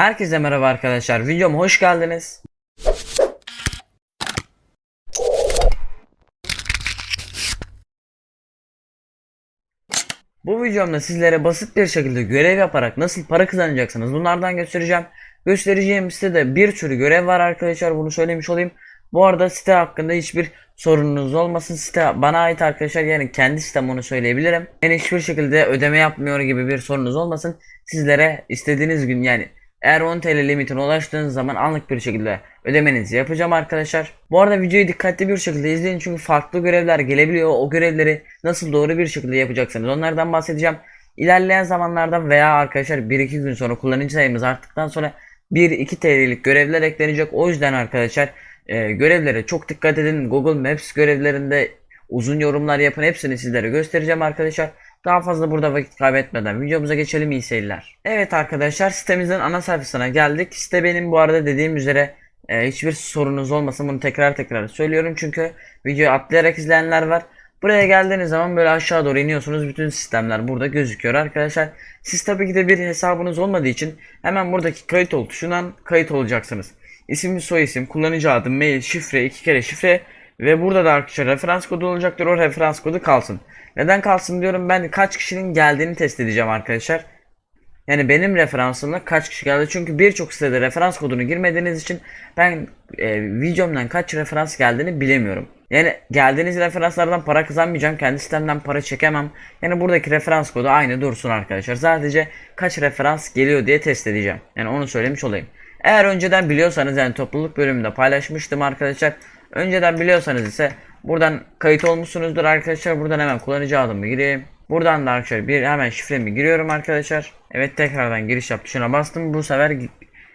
Herkese merhaba arkadaşlar. Videoma hoş geldiniz. Bu videomda sizlere basit bir şekilde görev yaparak nasıl para kazanacaksınız bunlardan göstereceğim. Göstereceğim sitede bir sürü görev var arkadaşlar bunu söylemiş olayım. Bu arada site hakkında hiçbir sorununuz olmasın. Site bana ait arkadaşlar yani kendi sitem onu söyleyebilirim. Yani hiçbir şekilde ödeme yapmıyor gibi bir sorunuz olmasın. Sizlere istediğiniz gün yani eğer 10 TL limitine ulaştığınız zaman anlık bir şekilde ödemenizi yapacağım arkadaşlar. Bu arada videoyu dikkatli bir şekilde izleyin çünkü farklı görevler gelebiliyor. O görevleri nasıl doğru bir şekilde yapacaksınız onlardan bahsedeceğim. İlerleyen zamanlarda veya arkadaşlar 1-2 gün sonra kullanıcı sayımız arttıktan sonra 1-2 TL'lik görevler eklenecek. O yüzden arkadaşlar e, görevlere çok dikkat edin. Google Maps görevlerinde uzun yorumlar yapın. Hepsini sizlere göstereceğim arkadaşlar. Daha fazla burada vakit kaybetmeden videomuza geçelim iyi seyirler. Evet arkadaşlar sitemizin ana sayfasına geldik. Site benim bu arada dediğim üzere e, hiçbir sorunuz olmasın bunu tekrar tekrar söylüyorum. Çünkü videoyu atlayarak izleyenler var. Buraya geldiğiniz zaman böyle aşağı doğru iniyorsunuz. Bütün sistemler burada gözüküyor arkadaşlar. Siz tabii ki de bir hesabınız olmadığı için hemen buradaki kayıt ol tuşundan kayıt olacaksınız. İsim, soyisim, kullanıcı adı, mail, şifre, iki kere şifre ve burada da arkadaşlar referans kodu olacaktır. O referans kodu kalsın. Neden kalsın diyorum ben kaç kişinin geldiğini test edeceğim arkadaşlar. Yani benim referansımla kaç kişi geldi çünkü birçok sitede referans kodunu girmediğiniz için ben e, videomdan kaç referans geldiğini bilemiyorum. Yani geldiğiniz referanslardan para kazanmayacağım. Kendi sistemden para çekemem. Yani buradaki referans kodu aynı dursun arkadaşlar. Sadece kaç referans geliyor diye test edeceğim. Yani onu söylemiş olayım. Eğer önceden biliyorsanız yani topluluk bölümünde paylaşmıştım arkadaşlar. Önceden biliyorsanız ise buradan kayıt olmuşsunuzdur arkadaşlar. Buradan hemen kullanıcı adımı gireyim. Buradan da arkadaşlar bir hemen şifremi giriyorum arkadaşlar. Evet tekrardan giriş yap tuşuna bastım. Bu sefer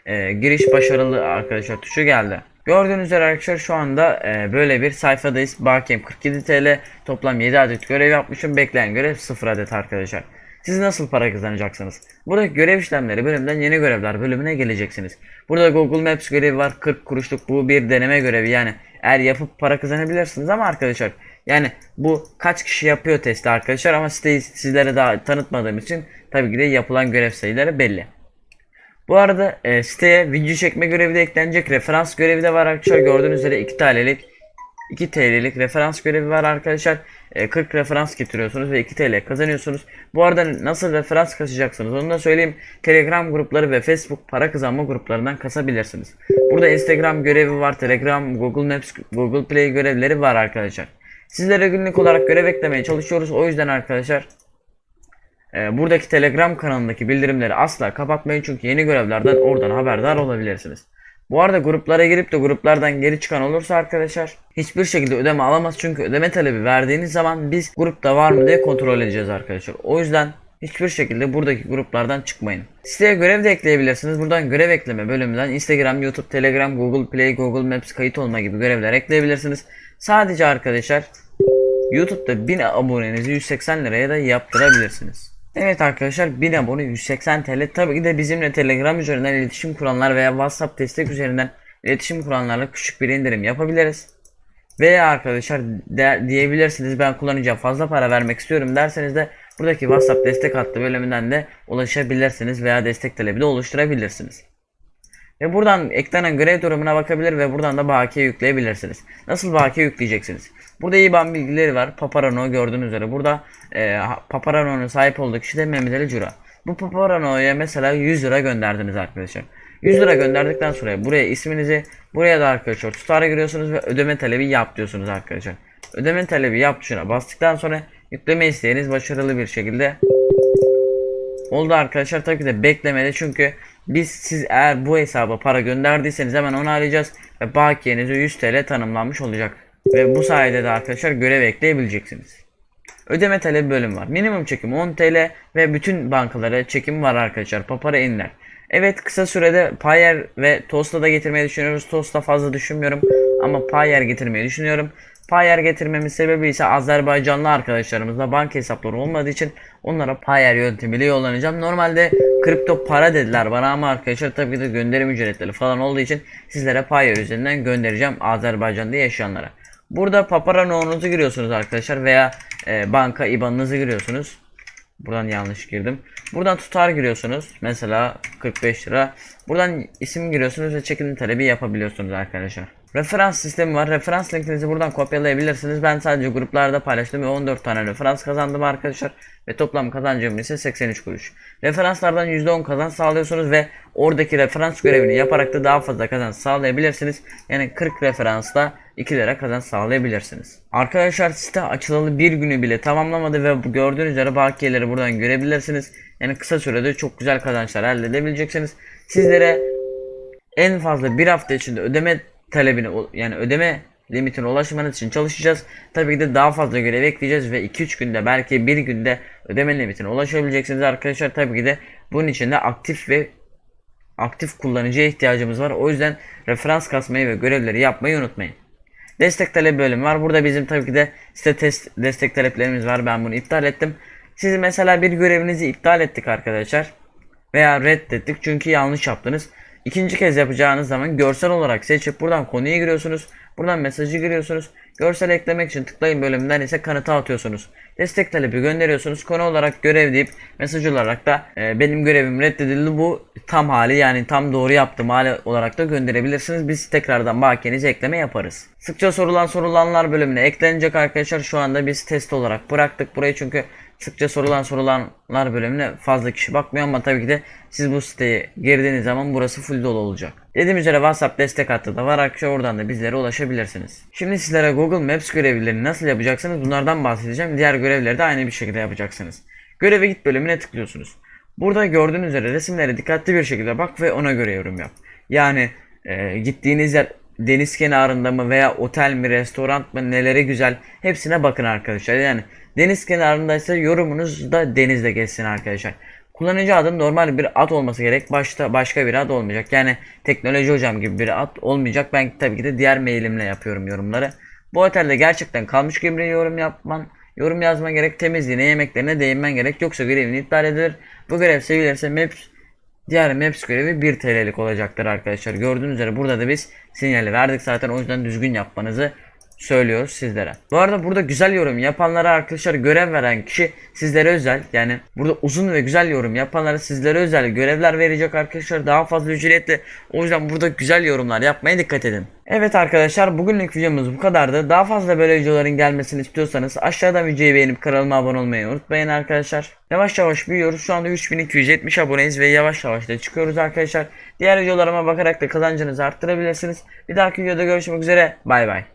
e, giriş başarılı arkadaşlar tuşu geldi. Gördüğünüz üzere arkadaşlar şu anda e, böyle bir sayfadayız. Bakiem 47 TL. Toplam 7 adet görev yapmışım. Bekleyen görev 0 adet arkadaşlar. Siz nasıl para kazanacaksınız? Buradaki görev işlemleri bölümünden yeni görevler bölümüne geleceksiniz. Burada Google Maps görevi var. 40 kuruşluk bu bir deneme görevi yani. Eğer yapıp para kazanabilirsiniz ama arkadaşlar yani bu kaç kişi yapıyor testi arkadaşlar ama siteyi sizlere daha tanıtmadığım için tabii ki de yapılan görev sayıları belli. Bu arada e, siteye video çekme görevi de eklenecek. Referans görevi de var arkadaşlar. Gördüğünüz üzere 2 TL'lik 2 TL'lik referans görevi var arkadaşlar. E, 40 referans getiriyorsunuz ve 2 TL kazanıyorsunuz. Bu arada nasıl referans kasacaksınız onu da söyleyeyim. Telegram grupları ve Facebook para kazanma gruplarından kasabilirsiniz. Burada Instagram görevi var. Telegram, Google Maps, Google Play görevleri var arkadaşlar. Sizlere günlük olarak görev eklemeye çalışıyoruz. O yüzden arkadaşlar e, buradaki Telegram kanalındaki bildirimleri asla kapatmayın. Çünkü yeni görevlerden oradan haberdar olabilirsiniz. Bu arada gruplara girip de gruplardan geri çıkan olursa arkadaşlar hiçbir şekilde ödeme alamaz. Çünkü ödeme talebi verdiğiniz zaman biz grupta var mı diye kontrol edeceğiz arkadaşlar. O yüzden hiçbir şekilde buradaki gruplardan çıkmayın. Siteye görev de ekleyebilirsiniz. Buradan görev ekleme bölümünden Instagram, YouTube, Telegram, Google Play, Google Maps kayıt olma gibi görevler ekleyebilirsiniz. Sadece arkadaşlar YouTube'da 1000 abonenizi 180 liraya da yaptırabilirsiniz. Evet arkadaşlar 1000 abone 180 TL. Tabii ki de bizimle Telegram üzerinden iletişim kuranlar veya WhatsApp destek üzerinden iletişim kuranlarla küçük bir indirim yapabiliriz. Veya arkadaşlar de, diyebilirsiniz ben kullanacağım fazla para vermek istiyorum derseniz de buradaki WhatsApp destek hattı bölümünden de ulaşabilirsiniz veya destek talebi de oluşturabilirsiniz. Ve buradan eklenen görev durumuna bakabilir ve buradan da bakiye yükleyebilirsiniz. Nasıl bakiye yükleyeceksiniz? Burada IBAN bilgileri var. Paparano gördüğünüz üzere. Burada e, Paparano'nun sahip olduğu kişi de Mehmet Ali Cura. Bu Paparano'ya mesela 100 lira gönderdiniz arkadaşlar. 100 lira gönderdikten sonra buraya isminizi buraya da arkadaşlar tutara giriyorsunuz ve ödeme talebi yap diyorsunuz arkadaşlar. Ödeme talebi yap tuşuna bastıktan sonra yükleme isteğiniz başarılı bir şekilde oldu arkadaşlar. Tabii ki de beklemede çünkü biz siz eğer bu hesaba para gönderdiyseniz hemen onu arayacağız ve bakiyenize 100 TL tanımlanmış olacak. Ve bu sayede de arkadaşlar görev ekleyebileceksiniz. Ödeme talebi bölüm var. Minimum çekim 10 TL ve bütün bankalara çekim var arkadaşlar. Papara inler. Evet kısa sürede Payer ve Toast'a da getirmeyi düşünüyoruz. Toast'ta fazla düşünmüyorum ama Payer getirmeyi düşünüyorum. Payer getirmemin sebebi ise Azerbaycanlı arkadaşlarımızla banka hesapları olmadığı için onlara Payer yöntemiyle yollanacağım. Normalde kripto para dediler bana ama arkadaşlar tabii ki de gönderim ücretleri falan olduğu için sizlere Payer üzerinden göndereceğim Azerbaycan'da yaşayanlara. Burada Paparano'nuzu giriyorsunuz arkadaşlar veya e, banka IBAN'ınızı giriyorsunuz. Buradan yanlış girdim. Buradan tutar giriyorsunuz. Mesela 45 lira. Buradan isim giriyorsunuz ve çekilim talebi yapabiliyorsunuz arkadaşlar. Referans sistemi var. Referans linkinizi buradan kopyalayabilirsiniz. Ben sadece gruplarda paylaştım ve 14 tane referans kazandım arkadaşlar. Ve toplam kazancım ise 83 kuruş. Referanslardan %10 kazanç sağlıyorsunuz ve oradaki referans görevini yaparak da daha fazla kazanç sağlayabilirsiniz. Yani 40 referansla 2 lira kazanç sağlayabilirsiniz. Arkadaşlar site açılalı bir günü bile tamamlamadı ve gördüğünüz üzere bakiyeleri buradan görebilirsiniz. Yani kısa sürede çok güzel kazançlar elde edebileceksiniz. Sizlere en fazla bir hafta içinde ödeme talebini yani ödeme limitine ulaşmanız için çalışacağız. Tabii ki de daha fazla görev ekleyeceğiz ve 2-3 günde belki bir günde ödeme limitine ulaşabileceksiniz arkadaşlar. Tabii ki de bunun için de aktif ve aktif kullanıcıya ihtiyacımız var. O yüzden referans kasmayı ve görevleri yapmayı unutmayın. Destek talep bölümü var. Burada bizim tabii ki de site test destek taleplerimiz var. Ben bunu iptal ettim. Siz mesela bir görevinizi iptal ettik arkadaşlar. Veya reddettik çünkü yanlış yaptınız. İkinci kez yapacağınız zaman görsel olarak seçip buradan konuya giriyorsunuz. Buradan mesajı giriyorsunuz. Görsel eklemek için tıklayın bölümünden ise kanıtı atıyorsunuz. Destek talebi gönderiyorsunuz. Konu olarak görev deyip mesaj olarak da e, benim görevim reddedildi bu tam hali yani tam doğru yaptım hali olarak da gönderebilirsiniz. Biz tekrardan bakiyenize ekleme yaparız. Sıkça sorulan sorulanlar bölümüne eklenecek arkadaşlar. Şu anda biz test olarak bıraktık burayı çünkü sıkça sorulan sorulanlar bölümüne fazla kişi bakmıyor ama tabii ki de siz bu siteye girdiğiniz zaman burası full dolu olacak. Dediğim üzere WhatsApp destek hattı da var arkadaşlar oradan da bizlere ulaşabilirsiniz. Şimdi sizlere Google Maps görevlerini nasıl yapacaksınız bunlardan bahsedeceğim. Diğer görevleri de aynı bir şekilde yapacaksınız. Göreve git bölümüne tıklıyorsunuz. Burada gördüğünüz üzere resimlere dikkatli bir şekilde bak ve ona göre yorum yap. Yani e, gittiğiniz yer deniz kenarında mı veya otel mi, restoran mı, neleri güzel hepsine bakın arkadaşlar. Yani deniz kenarındaysa yorumunuz da denizde geçsin arkadaşlar. Kullanıcı adın normal bir ad olması gerek. Başta başka bir ad olmayacak. Yani teknoloji hocam gibi bir ad olmayacak. Ben tabii ki de diğer mailimle yapıyorum yorumları. Bu otelde gerçekten kalmış gibi yorum yapman, yorum yazman gerek. Temizliğine, yemeklerine değinmen gerek. Yoksa görevini iptal edilir. Bu görev sevilirse Maps Diğer Maps görevi 1 TL'lik olacaktır arkadaşlar. Gördüğünüz üzere burada da biz sinyali verdik zaten o yüzden düzgün yapmanızı söylüyoruz sizlere. Bu arada burada güzel yorum yapanlara arkadaşlar görev veren kişi sizlere özel yani burada uzun ve güzel yorum yapanlara sizlere özel görevler verecek arkadaşlar daha fazla ücretli. O yüzden burada güzel yorumlar yapmaya dikkat edin. Evet arkadaşlar bugünlük videomuz bu kadardı. Daha fazla böyle videoların gelmesini istiyorsanız aşağıdan videoyu beğenip kanalıma abone olmayı unutmayın arkadaşlar. Yavaş yavaş büyüyoruz. Şu anda 3270 aboneyiz ve yavaş yavaş da çıkıyoruz arkadaşlar. Diğer videolarıma bakarak da kazancınızı arttırabilirsiniz. Bir dahaki videoda görüşmek üzere. Bay bay.